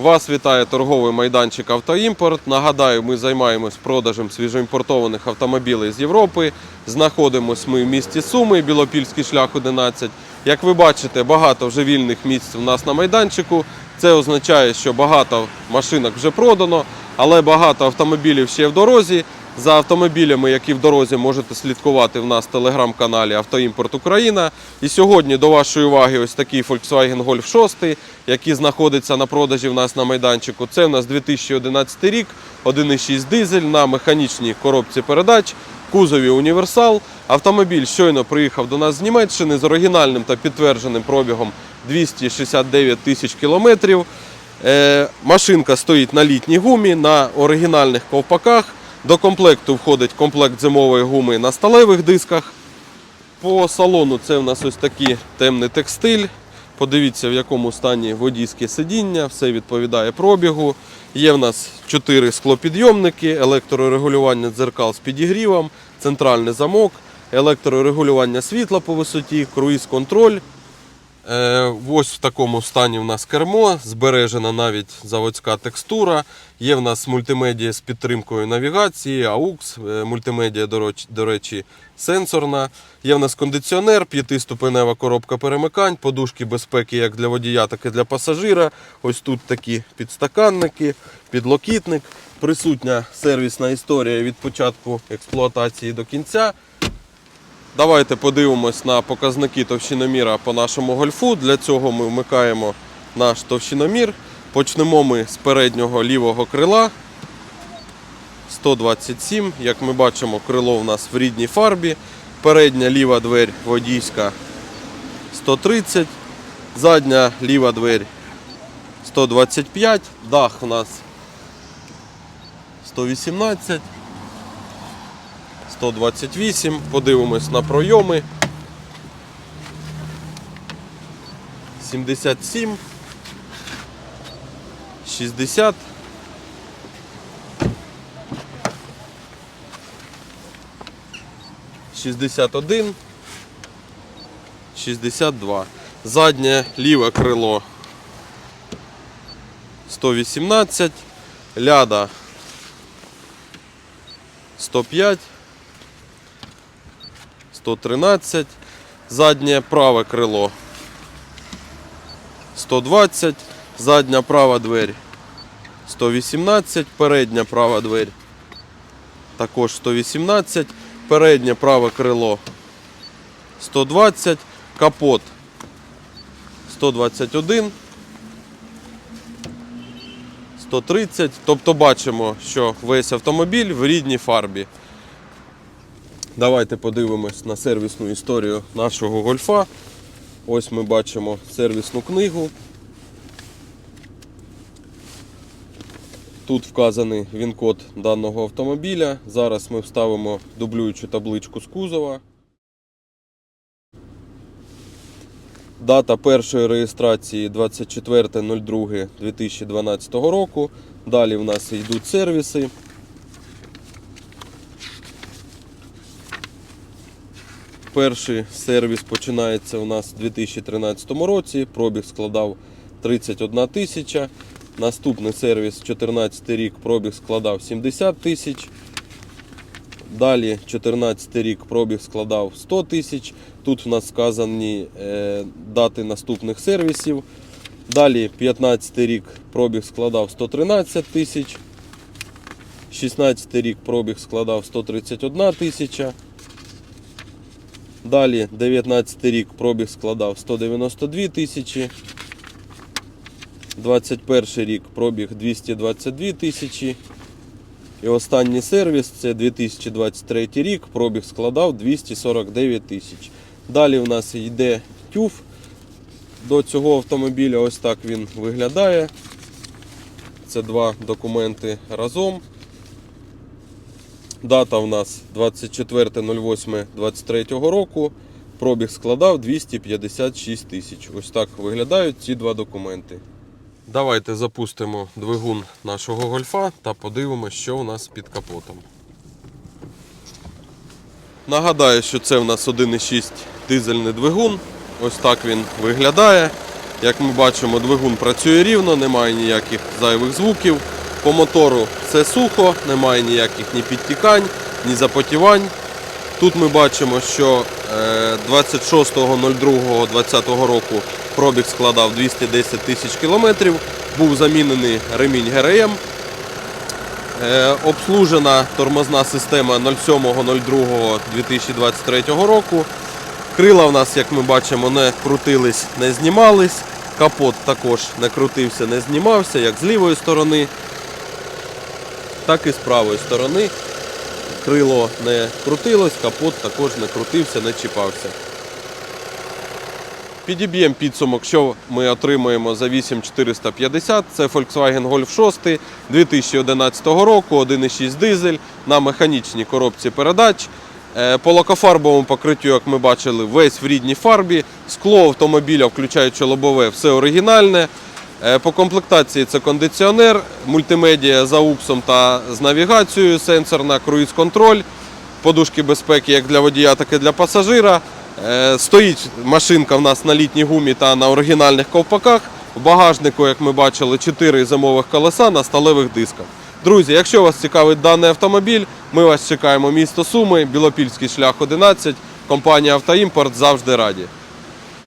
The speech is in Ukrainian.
Вас вітає торговий майданчик Автоімпорт. Нагадаю, ми займаємось продажем свіжоімпортованих автомобілів з Європи. Знаходимось ми в місті Суми, Білопільський шлях 11. Як ви бачите, багато вже вільних місць у нас на майданчику. Це означає, що багато машинок вже продано, але багато автомобілів ще в дорозі. За автомобілями, які в дорозі можете слідкувати в нас в телеграм-каналі Автоімпорт Україна. І сьогодні до вашої уваги ось такий Volkswagen Golf 6, який знаходиться на продажі в нас на майданчику. Це у нас 2011 рік, 1,6 дизель на механічній коробці передач, кузові універсал. Автомобіль щойно приїхав до нас з Німеччини з оригінальним та підтвердженим пробігом 269 тисяч кілометрів. Е, машинка стоїть на літній гумі, на оригінальних ковпаках. До комплекту входить комплект зимової гуми на сталевих дисках. По салону це в нас ось такий темний текстиль. Подивіться, в якому стані водійське сидіння, все відповідає пробігу. Є в нас 4 склопідйомники, електрорегулювання дзеркал з підігрівом, центральний замок, електрорегулювання світла по висоті, круїз-контроль. Е, Ось в такому стані в нас кермо, збережена навіть заводська текстура. Є в нас мультимедіа з підтримкою навігації, AUX, е, мультимедіа, до речі, сенсорна. Є в нас кондиціонер, п'ятиступенева коробка перемикань, подушки безпеки як для водія, так і для пасажира. Ось тут такі підстаканники, підлокітник. Присутня сервісна історія від початку експлуатації до кінця. Давайте подивимось на показники товщиноміра по нашому гольфу. Для цього ми вмикаємо наш товщиномір. Почнемо ми з переднього лівого крила. 127. Як ми бачимо, крило у нас в рідній фарбі. Передня ліва двері водійська 130. Задня ліва двері 125. Дах у нас 118. 128. Подивимось на пройоми. 77. 60. 61. 62. Заднє ліве крило 118. Ляда 105. 113, заднє праве крило 120, задня права двері 118, передня права двері також 118, переднє праве крило 120, капот 121, 130. Тобто бачимо, що весь автомобіль в рідній фарбі. Давайте подивимось на сервісну історію нашого гольфа. Ось ми бачимо сервісну книгу. Тут вказаний він-код даного автомобіля. Зараз ми вставимо дублюючу табличку з кузова. Дата першої реєстрації 24.02.2012 року. Далі в нас йдуть сервіси. Перший сервіс починається у нас у 2013 році. Пробіг складав 31 тисяча. Наступний сервіс 2014 рік пробіг складав 70 тисяч. Далі 2014 рік пробіг складав 100 тисяч. Тут в нас вказані е, дати наступних сервісів. Далі 2015 рік пробіг складав 113 тисяч. 16 рік пробіг складав 131 тисяча. Далі 19 рік пробіг складав 192 тисячі. 21 рік пробіг 222 тисячі. І останній сервіс це 2023 рік, пробіг складав 249 тисяч. Далі у нас йде тюф. До цього автомобіля ось так він виглядає. Це два документи разом. Дата у нас 24.08.23 року. Пробіг складав 256 тисяч. Ось так виглядають ці два документи. Давайте запустимо двигун нашого гольфа та подивимося, що у нас під капотом. Нагадаю, що це у нас 1,6 дизельний двигун. Ось так він виглядає. Як ми бачимо, двигун працює рівно, немає ніяких зайвих звуків. По мотору все сухо, немає ніяких ні підтікань, ні запотівань. Тут ми бачимо, що е, 26.02.2020 року пробіг складав 210 тисяч кілометрів. Був замінений ремінь ГРМ. Е, Обслужена тормозна система 07.02.2023 року. Крила в нас, як ми бачимо, не крутились, не знімались. Капот також не крутився, не знімався, як з лівої сторони, так і з правої сторони. Крило не крутилось, капот також не крутився, не чіпався. Підіб'ємо підсумок, що ми отримуємо за 8450. Це Volkswagen Golf 6 2011 року, 1,6 дизель на механічній коробці передач. Е, По лакофарбовому покриттю, як ми бачили, весь в рідній фарбі. Скло автомобіля, включаючи лобове, все оригінальне. Е, По комплектації це кондиціонер, мультимедіа за упсом та з навігацією, сенсорна круїз-контроль, подушки безпеки як для водія, так і для пасажира. Е, Стоїть машинка в нас на літній гумі та на оригінальних ковпаках. В багажнику, як ми бачили, 4 зимових колеса на сталевих дисках. Друзі, якщо вас цікавить даний автомобіль, ми вас чекаємо місто Суми, Білопільський шлях 11, компанія Автоімпорт завжди раді.